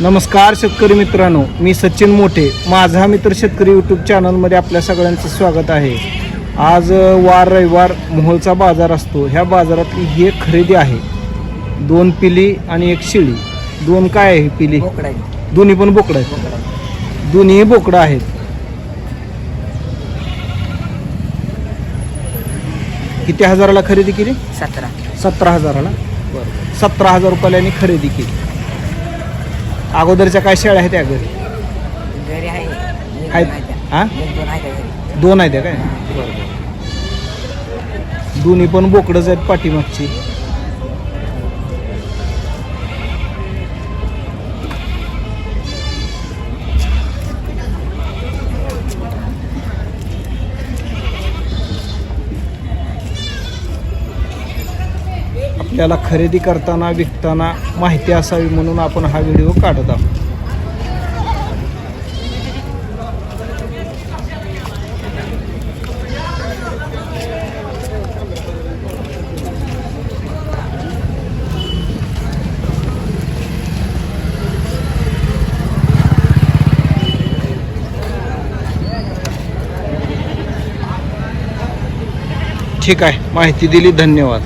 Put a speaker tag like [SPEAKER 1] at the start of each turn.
[SPEAKER 1] नमस्कार शेतकरी मित्रांनो मी सचिन मोठे माझा मित्र शेतकरी यूट्यूब चॅनलमध्ये आपल्या सगळ्यांचं स्वागत आहे. आज वार रविवार मोहोळचा बाजार असतो. ह्या बाजारातली ही एक खरेदी आहे. दोन पिली आणि एक शिळी. दोन काय आहे ही पिली? दोन्ही पण बोकडं आहेत. दोन्ही बोकडं आहेत. किती हजाराला खरेदी केली?
[SPEAKER 2] सतरा.
[SPEAKER 1] सतरा हजाराला? सतरा हजार रुपयाला खरेदी केली. अगोदरच्या काय शेळ्या आहेत त्या घरी?
[SPEAKER 2] घरी आहे. एक
[SPEAKER 1] आहेत.
[SPEAKER 2] दोन आहे त्या.
[SPEAKER 1] हा?
[SPEAKER 2] एक दोन आहे त्या घरी.
[SPEAKER 1] दोन आहेत त्या काय? दोन्ही पण बोकडच आहेत पाठीमागची. आपल्याला खरेदी करताना विकताना माहिती असावी म्हणून आपण हा व्हिडिओ काढत आहोत. ठीक आहे. माहिती दिली. धन्यवाद.